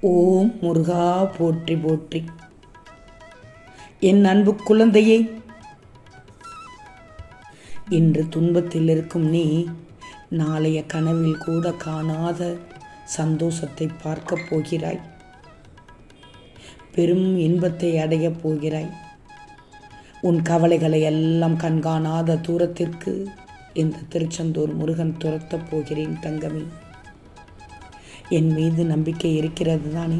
ஓம் முருகா போற்றி போற்றி. என் அன்பு குழந்தையே இன்று துன்பத்தில் இருக்கும் நீ நாளைய கனவில் கூட காணாத சந்தோஷத்தை பார்க்கப் போகிறாய். பெரும் இன்பத்தை அடையப் போகிறாய். உன் கவலைகளை எல்லாம் கண்காணாத தூரத்திற்கு இந்த திருச்செந்தூர் முருகன் துரத்தப் போகிறேன் தங்கமே. என் மீது நம்பிக்கை இருக்கிறது தானே?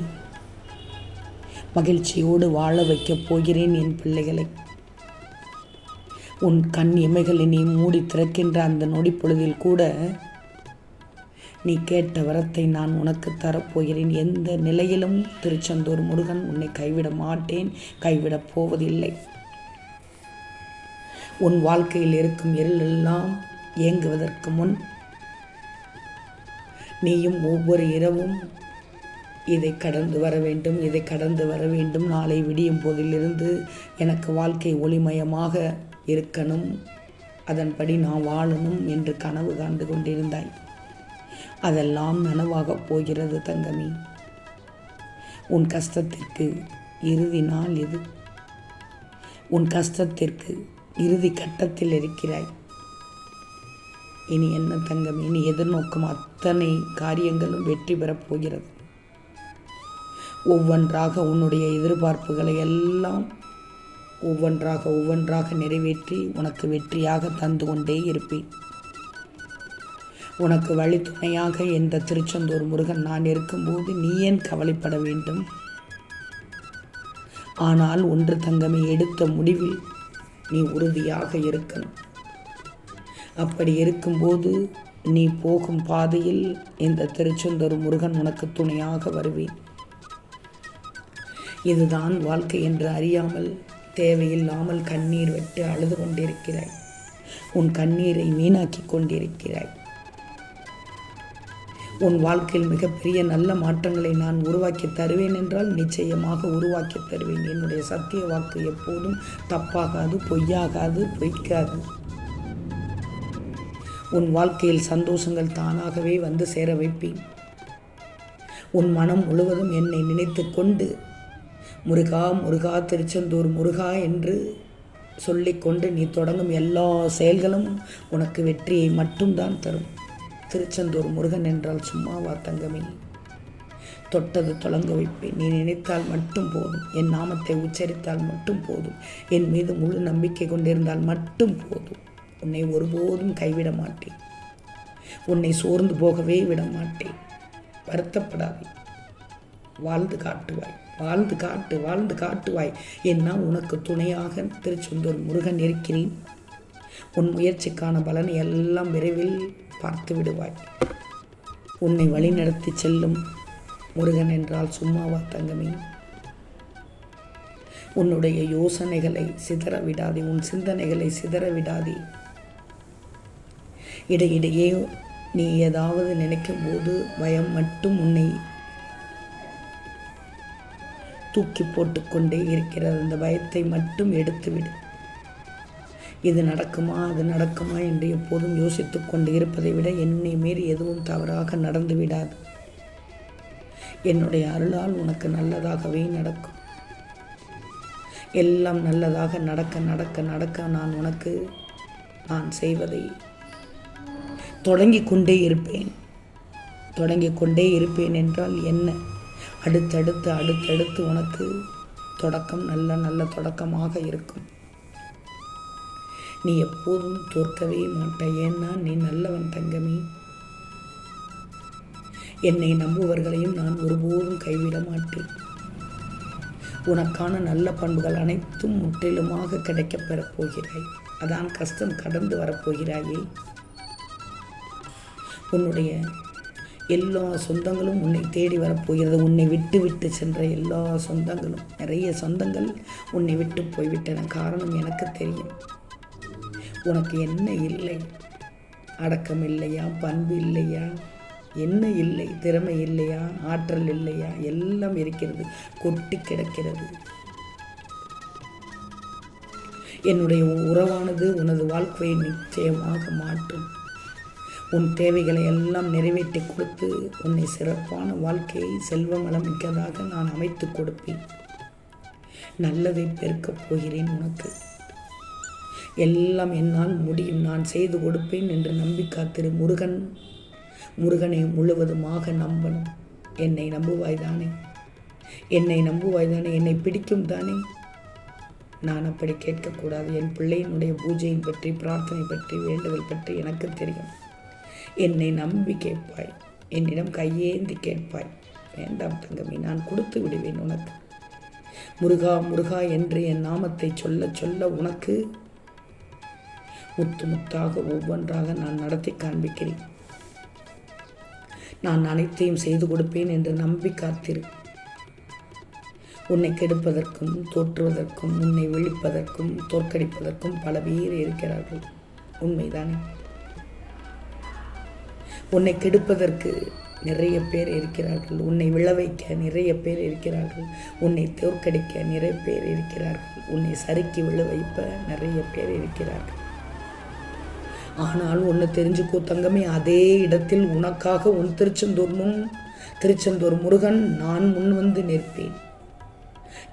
மகிழ்ச்சியோடு வாழ வைக்கப் போகிறேன் என் பிள்ளைகளை. உன் கண் இமைகளை நீ மூடி திறக்கின்ற அந்த நொடி பொழுதில் கூட நீ கேட்ட வரத்தை நான் உனக்கு தரப்போகிறேன் எந்த நிலையிலும் திருச்செந்தூர் முருகன் உன்னை கைவிட மாட்டேன் கைவிடப் போவதில்லை. உன் வாழ்க்கையில் இருக்கும் இருளெல்லாம் இயங்குவதற்கு முன் நீயும் ஒவ்வொரு இரவும் இதை கடந்து வர வேண்டும் இதை கடந்து வர வேண்டும். நாளை விடியும் போதிலிருந்து எனக்கு வாழ்க்கை ஒளிமயமாக இருக்கணும். அதன்படி நான் வாழணும் என்று கனவு காண்டு கொண்டிருந்தாய். அதெல்லாம் நனவாகப் போகிறது தங்கமி. உன் கஷ்டத்திற்கு இறுதி நாள் இது. உன் கஷ்டத்திற்கு இறுதி கட்டத்தில் இருக்கிறாய். இனி என்ன தங்கம்? இனி எதிர்நோக்கும் அத்தனை காரியங்களும் வெற்றி பெறப் போகிறது. ஒவ்வொன்றாக உன்னுடைய எதிர்பார்ப்புகளை எல்லாம் ஒவ்வொன்றாக ஒவ்வொன்றாக நிறைவேற்றி உனக்கு வெற்றியாக தந்து கொண்டே இருப்பேன். உனக்கு வழித்துணையாக இந்த திருச்செந்தூர் முருகன் நான் இருக்கும்போது நீ ஏன் கவலைப்பட வேண்டும்? ஆனால் ஒன்று தங்கமே எடுத்த முடிவில் நீ உறுதியாக இருக்கணும். அப்படி இருக்கும்போது நீ போகும் பாதையில் இந்த திருச்செந்தூர் முருகன் உனக்கு துணையாக வருவேன். இதுதான் வாழ்க்கை என்று அறியாமல் தேவையில்லாமல் கண்ணீர் விட்டு அழுது கொண்டிருக்கிறாய். உன் கண்ணீரை வீணாக்கி கொண்டிருக்கிறாய். உன் வாழ்க்கையில் மிகப்பெரிய நல்ல மாற்றங்களை நான் உருவாக்கி தருவேன் என்றால் நிச்சயமாக உருவாக்கி தருவேன். என்னுடைய சத்திய வாக்கு எப்போதும் தப்பாகாது பொய்யாகாது பொய்க்காது. உன் வாழ்க்கையில் சந்தோஷங்கள் தானாகவே வந்து சேர வைப்பேன். உன் மனம் முழுவதும் என்னை நினைத்து கொண்டு முருகா முருகா திருச்செந்தூர் முருகா என்று சொல்லிக்கொண்டு நீ தொடங்கும் எல்லா செயல்களும் உனக்கு வெற்றியை மட்டும்தான் தரும். திருச்செந்தூர் முருகன் என்றால் சும்மாவா தங்கமே? தொட்டது தொடங்க வைப்பேன். நீ நினைத்தால் மட்டும் போதும். என் நாமத்தை உச்சரித்தால் மட்டும் போதும். என் மீது முழு நம்பிக்கை கொண்டிருந்தால் மட்டும் போதும். உன்னை ஒருபோதும் கைவிட மாட்டேன். உன்னை சோர்ந்து போகவே விட மாட்டேன். வருத்தப்படாதே. வாழ்ந்து காட்டுவாய். வாழ்ந்து காட்டு வாழ்ந்து காட்டுவாய். என்ன உனக்கு துணையாக திருச்செந்தூர் முருகன் இருக்கிறேன். உன் முயற்சிக்கான பலனை எல்லாம் விரைவில் பார்த்து விடுவாய். உன்னை வழிநடத்தி செல்லும் முருகன் என்றால் சும்மாவா தங்கமே. உன்னுடைய யோசனைகளை சிதற விடாதே. உன் சிந்தனைகளை சிதற விடாதே. இடையிடையே நீ ஏதாவது நினைக்கும் போது பயம் மட்டும் உன்னை தூக்கி போட்டுக்கொண்டே இருக்கிறது. அந்த பயத்தை மட்டும் எடுத்துவிடு. இது நடக்குமா? அது நடக்குமா என்று எப்போதும் யோசித்து கொண்டு இருப்பதை விட என்னை மீறி எதுவும் தவறாக நடந்து விடாது. என்னுடைய அருளால் உனக்கு நல்லதாகவே நடக்கும். எல்லாம் நல்லதாக நடக்க நடக்க நடக்க நான் உனக்கு நான் செய்வதை தொடங்கி கொண்டே இருப்பேன். தொடங்கி கொண்டே இருப்பேன் என்றால் என்ன? அடுத்தடுத்து அடுத்தடுத்து உனக்கு தொடக்கம் நல்ல நல்ல தொடக்கமாக இருக்கும். நீ எப்போதும் தோற்கவே மாட்டாய் ஏன்னா நீ நல்லவன் தங்கமே. என்னை நம்புவர்களையும் நான் ஒருபோதும் கைவிட மாட்டேன். உனக்கான நல்ல பண்புகள் அனைத்தும் முற்றிலுமாக கிடைக்கப் பெறப் போகிறாய். அதான் கஷ்டம் கடந்து வரப்போகிறாயே உன்னுடைய எல்லா சொந்தங்களும் உன்னை தேடி வரப்போகிறது. உன்னை விட்டு விட்டு சென்ற எல்லா சொந்தங்களும் நிறைய சொந்தங்கள் உன்னை விட்டு போய்விட்டன. காரணம் எனக்கு தெரியும். உனக்கு என்ன இல்லை? அடக்கம் இல்லையா? பண்பு இல்லையா? என்ன இல்லை? திறமை இல்லையா? ஆற்றல் இல்லையா? எல்லாம் இருக்கிறது கொட்டி கிடக்கிறது. என்னுடைய உறவானது உனது வாழ்க்கையை நிச்சயமாக மாற்றும். உன் தேவைகளை எல்லாம் நிறைவேற்றி கொடுத்து உன்னை சிறப்பான வாழ்க்கையை செல்வமலம் மிக்கதாக நான் அமைத்து கொடுப்பேன். நல்லதை பெருக்கப் போகிறேன் உனக்கு. எல்லாம் என்னால் முடியும். நான் செய்து கொடுப்பேன் என்று நம்பி காத்திரு முருகன். முருகனை முழுவதுமாக நம்பணும். என்னை நம்புவாய்தானே என்னை நம்புவாய்தானே என்னை பிடிக்கும் தானே? நான் அப்படி கேட்கக்கூடாது. என் பிள்ளையினுடைய பூஜையின் பற்றி பிரார்த்தனை பற்றி வேண்டுதல் பற்றி எனக்கு தெரியும். என்னை நம்பி கேட்பாய். என்னிடம் கையேந்தி கேட்பாய். வேண்டாம் தங்கமி நான் கொடுத்து விடுவேன் உனக்கு. முருகா முருகா என்று என் நாமத்தை சொல்ல சொல்ல உனக்கு முத்து முத்தாக ஒவ்வொன்றாக நான் நடத்தி காண்பிக்கிறேன். நான் அனைத்தையும் செய்து கொடுப்பேன் என்று நம்பி காத்திரு. உன்னை கெடுப்பதற்கும் தோற்றுவதற்கும் உன்னை விழிப்பதற்கும் தோற்கடிப்பதற்கும் பல பேர் இருக்கிறார்கள். உண்மைதானே? உன்னை கெடுப்பதற்கு நிறைய பேர் இருக்கிறார்கள். உன்னை விழ வைக்க நிறைய பேர் இருக்கிறார்கள். உன்னை தோற்கடிக்க நிறைய பேர் இருக்கிறார்கள். உன்னை சறுக்கி விழ வைப்ப நிறைய பேர் இருக்கிறார்கள். ஆனால் ஒன்று தெரிஞ்சுக்கோ தங்கமே அதே இடத்தில் உனக்காக உன் திருச்செந்தூர் முன் திருச்செந்தூர் முருகன் நான் முன் வந்து நிற்பேன்.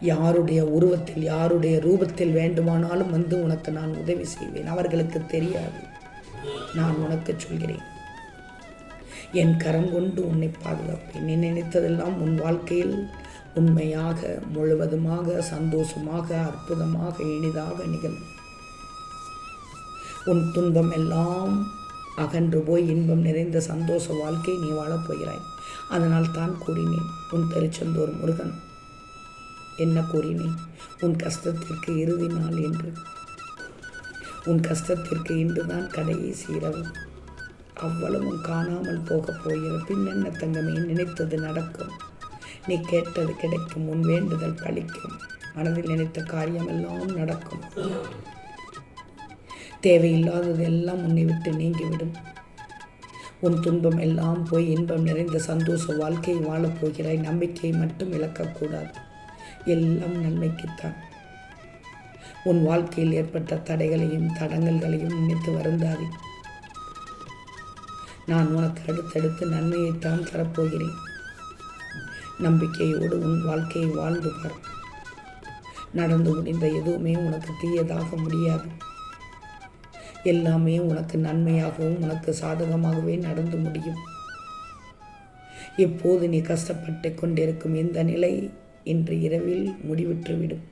யாருடைய உருவத்தில் யாருடைய ரூபத்தில் வேண்டுமானாலும் வந்து உனக்கு நான் உதவி செய்வேன். அவர்களுக்கு தெரியாது. நான் உனக்கு சொல்கிறேன். என் கரம் கொண்டு உன்னை பாதுகாப்பேன். நீ நினைத்ததெல்லாம் உன் வாழ்க்கையில் உண்மையாக முழுவதுமாக சந்தோஷமாக அற்புதமாக இனிதாக நிகழும். உன் துன்பம் எல்லாம் அகன்று போய் இன்பம் நிறைந்த சந்தோஷ வாழ்க்கை நீ வாழப்போகிறாய் அதனால் தான் கூறினேன் உன் திருச்செந்தூர் முருகன். என்ன கூறினேன்? உன் கஷ்டத்திற்கு இறுதி நாள் என்று. உன் கஷ்டத்திற்கு இன்றுதான் கடையை சீரவன் அவ்வளவும் காணாமல் போகப் போகிற பின் என்ன தங்கமே நினைத்தது நடக்கும். நீ கேட்டது கிடைக்கும் உன் வேண்டுதல் பலிக்கும் மனதில் நினைத்த காரியமெல்லாம் நடக்கும். தேவையில்லாதது எல்லாம் உன்னை விட்டு நீங்கிவிடும். உன் துன்பம் எல்லாம் போய் இன்பம் நிறைந்த சந்தோஷ வாழ்க்கையை வாழப் போகிறாய். நம்பிக்கையை மட்டும் இழக்கக்கூடாது. எல்லாம் நன்மைக்குத்தான். உன் வாழ்க்கையில் ஏற்பட்ட தடைகளையும் தடங்கல்களையும் நினைத்து வருந்தாதே. நான் உனக்கு அடுத்தடுத்து நன்மையைத்தான் தரப்போகிறேன். நம்பிக்கையோடு உன் வாழ்க்கையை வாழ்ந்து பார். நடந்து முடிந்த எதுவுமே உனக்கு தீயதாக முடியாது. எல்லாமே உனக்கு நன்மையாகவும் உனக்கு சாதகமாகவே நடந்து முடியும். எப்போது நீ கஷ்டப்பட்டு கொண்டிருக்கும் இந்த நிலை இன்று இரவில் முடிவிட்டுவிடும்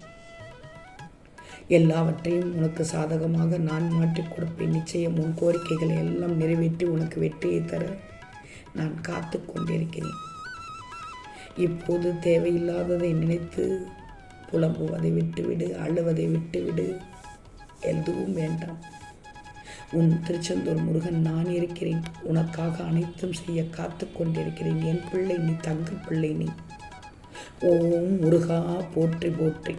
எல்லாவற்றையும் உனக்கு சாதகமாக நான் மாற்றிக் கொடுப்பேன். நிச்சயம் உன் கோரிக்கைகளை எல்லாம் நிறைவேற்றி உனக்கு வெற்றியை தர நான் காத்து கொண்டிருக்கிறேன். இப்போது தேவையில்லாததை நினைத்து புலம்புவதை விட்டுவிடு அழுவதை விட்டுவிடு. எதுவும் வேண்டாம். உன் திருச்செந்தூர் முருகன் நான் இருக்கிறேன். உனக்காக அனைத்தும் செய்ய காத்து கொண்டிருக்கிறேன். என் பிள்ளை நீ தங்க பிள்ளை நீ. ஓம் முருகா போற்றி போற்றி.